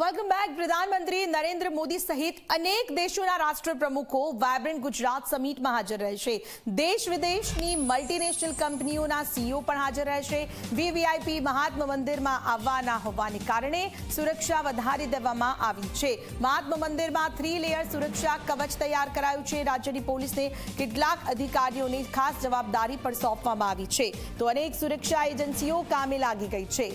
Welcome back પ્રધાનમંત્રી નરેન્દ્ર મોદી સહિત અનેક દેશોના રાષ્ટ્ર પ્રમુખો વાયબ્રન્ટ ગુજરાત સમિટમાં હાજર રહેશે. દેશ વિદેશની મલ્ટીનેશનલ કંપનીઓના સીઈઓ પણ હાજર રહેશે. વીવીઆઈપી મહાત્મા મંદિરમાં આવવાના હોવાને કારણે સુરક્ષા વધારી દેવામાં આવી છે. મહાત્મા મંદિરમાં થ્રી લેયર સુરક્ષા કવચ તૈયાર કરાયું છે. રાજ્યની પોલીસને કેટલાક અધિકારીઓને ખાસ જવાબદારી પણ સોંપવામાં આવી છે. તો અનેક સુરક્ષા એજન્સીઓ કામે લાગી ગઈ છે.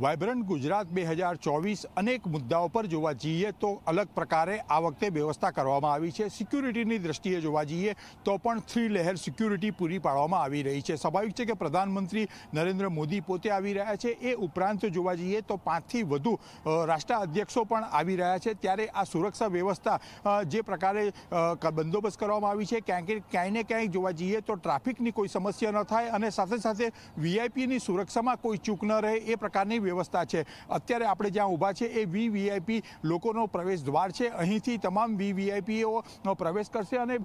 વાયબ્રન્ટ ગુજરાત બે હજાર ચોવીસ અનેક મુદ્દાઓ પર જોવા જઈએ તો અલગ પ્રકારે આ વખતે વ્યવસ્થા કરવામાં આવી છે. સિક્યુરિટીની દ્રષ્ટિએ જોવા જઈએ તો પણ થ્રી લહેર સિક્યુરિટી પૂરી પાડવામાં આવી રહી છે. સ્વાભાવિક છે કે પ્રધાનમંત્રી નરેન્દ્ર મોદી પોતે આવી રહ્યા છે. એ ઉપરાંત જોવા જઈએ તો પાંચથી વધુ રાષ્ટ્ર રાષ્ટ્રાધ્યક્ષો પણ આવી રહ્યા છે. ત્યારે આ સુરક્ષા વ્યવસ્થા જે પ્રકારે બંદોબસ્ત કરવામાં આવી છે, ક્યાંક, ક્યાંય ને ક્યાંય જોવા જઈએ તો ટ્રાફિકની કોઈ સમસ્યા ન થાય અને સાથે સાથે વીઆઈપીની સુરક્ષામાં કોઈ ચૂક ન રહે એ પ્રકારની વ્યવસ્થા છે. અત્યારે આપણે જ્યાં ઊભા છે એ વીવીઆઈપી લોકોનો પ્રવેશ દ્વાર છે. અહીંથી તમામ વીવીઆઈપીઓ પ્રવેશ કરશે અને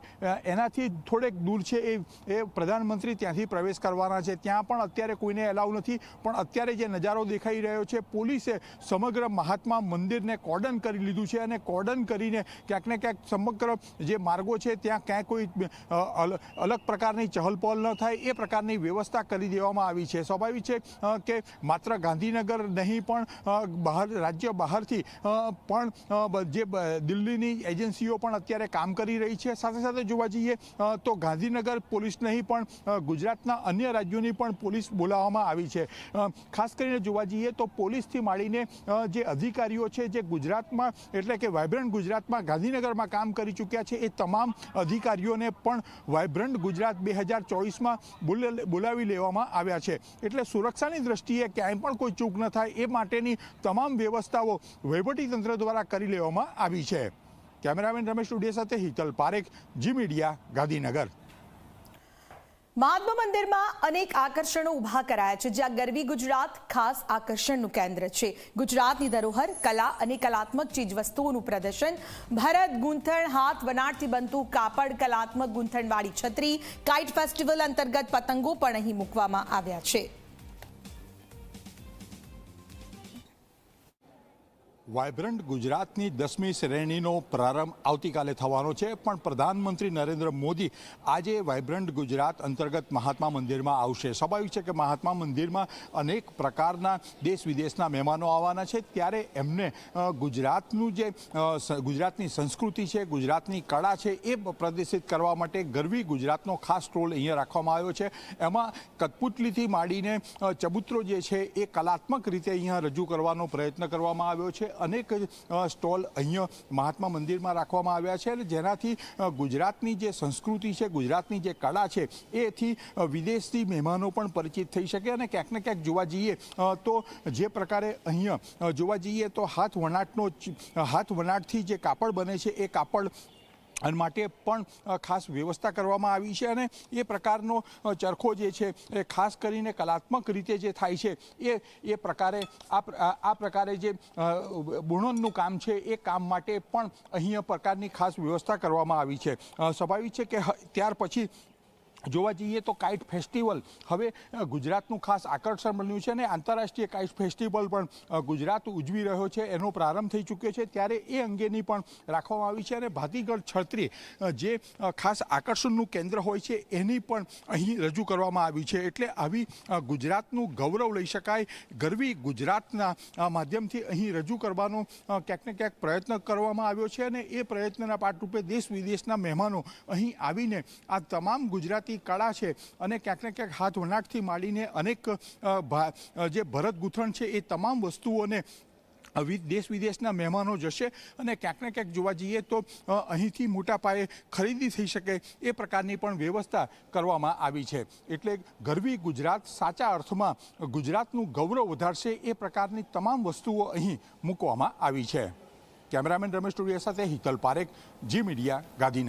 એનાથી થોડેક દૂર છે એ એ પ્રધાનમંત્રી ત્યાંથી પ્રવેશ કરવાના છે. ત્યાં પણ અત્યારે કોઈને એલાવ નથી. પણ અત્યારે જે નજારો દેખાઈ રહ્યો છે, પોલીસે સમગ્ર મહાત્મા મંદિરને કોર્ડન કરી લીધું છે અને કોર્ડન કરીને ક્યાંક ને ક્યાંક સમગ્ર જે માર્ગો છે ત્યાં ક્યાંય કોઈ અલગ પ્રકારની ચહલપહલ ન થાય એ પ્રકારની વ્યવસ્થા કરી દેવામાં આવી છે. સ્વાભાવિક છે કે માત્ર ગાંધીનગર નહીં પણ બહાર, રાજ્ય બહારથી પણ જે દિલ્હીની એજન્સીઓ પણ અત્યારે કામ કરી રહી છે. સાથે સાથે જોવા જઈએ તો ગાંધીનગર પોલીસ નહીં પણ ગુજરાતના અન્ય રાજ્યોની પણ પોલીસ બોલાવવામાં આવી છે. ખાસ કરીને જોવા જઈએ તો પોલીસથી માંડીને જે અધિકારીઓ છે, જે ગુજરાતમાં, એટલે કે વાયબ્રન્ટ ગુજરાતમાં, ગાંધીનગરમાં કામ કરી ચૂક્યા છે, એ તમામ અધિકારીઓને પણ વાયબ્રન્ટ ગુજરાત બે હજાર ચોવીસમાં બોલાવી લેવામાં આવ્યા છે. એટલે સુરક્ષાની દ્રષ્ટિએ ક્યાંય પણ કોઈ ચૂક ન થાય એ માટેની તમામ વ્યવસ્થાઓ વહીવટીતંત્ર દ્વારા કરી લેવામાં આવી છે. કેમેરામેન રમેશ ટુડિયા સાથે હિતલ પારેખ, જી મીડિયા, ગાંધીનગર. મહાત્મા મંદિરમાં અનેક આકર્ષણો ઊભા કરાયા છે, જ્યાં ગરવી ગુજરાત ખાસ આકર્ષણનું કેન્દ્ર છે. ગુજરાતની ધરોહર કલા અને કલાત્મક ચીજવસ્તુઓનું પ્રદર્શન, ભરત ગૂંથણ હાથ વનાટથી બનતું કાપડ કલાત્મક ગૂંથણવાળી છત્રી, કાઇટ ફેસ્ટિવલ અંતર્ગત પતંગો પણ અહીં મૂકવામાં આવ્યા છે. વાયબ્રન્ટ ગુજરાતની દસમી શ્રેણીનો પ્રારંભ આવતીકાલે થવાનો છે. પણ પ્રધાનમંત્રી નરેન્દ્ર મોદી આજે વાયબ્રન્ટ ગુજરાત અંતર્ગત મહાત્મા મંદિરમાં આવશે. સ્વાભાવિક છે કે મહાત્મા મંદિરમાં અનેક પ્રકારના દેશ વિદેશના મહેમાનો આવવાના છે. ત્યારે એમને ગુજરાતનું જે ગુજરાતની સંસ્કૃતિ છે, ગુજરાતની કળા છે, એ પ્રદર્શિત કરવા માટે ગરવી ગુજરાતનો ખાસ સ્ટોલ અહીંયા રાખવામાં આવ્યો છે. એમાં કઠપુતલીથી માંડીને ચબૂતરો જે છે, એ કલાત્મક રીતે અહીંયા રજૂ કરવાનો પ્રયત્ન કરવામાં આવ્યો છે. અનેક સ્ટોલ અહીંયા મહાત્મા મંદિરમાં રાખવામાં આવ્યા છે અને જેનાથી ગુજરાતની જે સંસ્કૃતિ છે, ગુજરાતની જે કળા છે, એથી વિદેશથી મહેમાનો પણ પરિચિત થઈ શકે અને ક્યાંક ને ક્યાંક જોવા જઈએ તો જે પ્રકારે અહીંયા જોવા જઈએ તો હાથ વણાટનો હાથ વણાટથી જે કાપડ બને છે, એ કાપડ અને માટે પણ ખાસ વ્યવસ્થા કરવામાં આવી છે અને એ પ્રકારનો ચરખો જે છે, એ ખાસ કરીને કલાત્મક રીતે જે થાય છે, એ એ પ્રકારે આ પ્ર- આ આ પ્રકારે જે બુણનનું કામ છે, એ કામ માટે પણ અહીંયા પ્રકારની ખાસ વ્યવસ્થા કરવામાં આવી છે. સ્વાભાવિક છે કે ત્યાર પછી જોવા જઈએ તો કાઇટ ફેસ્ટિવલ હવે ગુજરાતનું ખાસ આકર્ષણ બન્યું છે અને આંતરરાષ્ટ્રીય કાઇટ ફેસ્ટિવલ પણ ગુજરાત ઉજવી રહ્યો છે. એનો પ્રારંભ થઈ ચૂક્યો છે. ત્યારે એ અંગેની પણ રાખવામાં આવી છે અને ભાતીગઢ છત્રી જે ખાસ આકર્ષણનું કેન્દ્ર હોય છે, એની પણ અહીં રજૂ કરવામાં આવી છે. એટલે આવી ગુજરાતનું ગૌરવ લઈ શકાય. ગરવી ગુજરાતના માધ્યમથી અહીં રજૂ કરવાનો ક્યાંક ને ક્યાંક પ્રયત્ન કરવામાં આવ્યો છે અને એ પ્રયત્નના પાઠરૂપે દેશ વિદેશના મહેમાનો અહીં આવીને આ તમામ ગુજરાતી કળા છે અને ક્યાંક ને ક્યાંક હાથ વણાટથી માંડીને અનેક જે ભરત ગૂંથણ છે એ તમામ વસ્તુઓને દેશ વિદેશના મહેમાનો જશે અને ક્યાંક ને ક્યાંક જોવા જઈએ તો અહીંથી મોટા પાયે ખરીદી થઈ શકે એ પ્રકારની પણ વ્યવસ્થા કરવામાં આવી છે. એટલે ગરવી ગુજરાત સાચા અર્થમાં ગુજરાતનું ગૌરવ વધારશે એ પ્રકારની તમામ વસ્તુઓ અહીં મૂકવામાં આવી છે. કેમેરામેન રમેશ ટુડિયા સાથે હિતલ પારેખ, જી મીડિયા, ગાંધીનગર.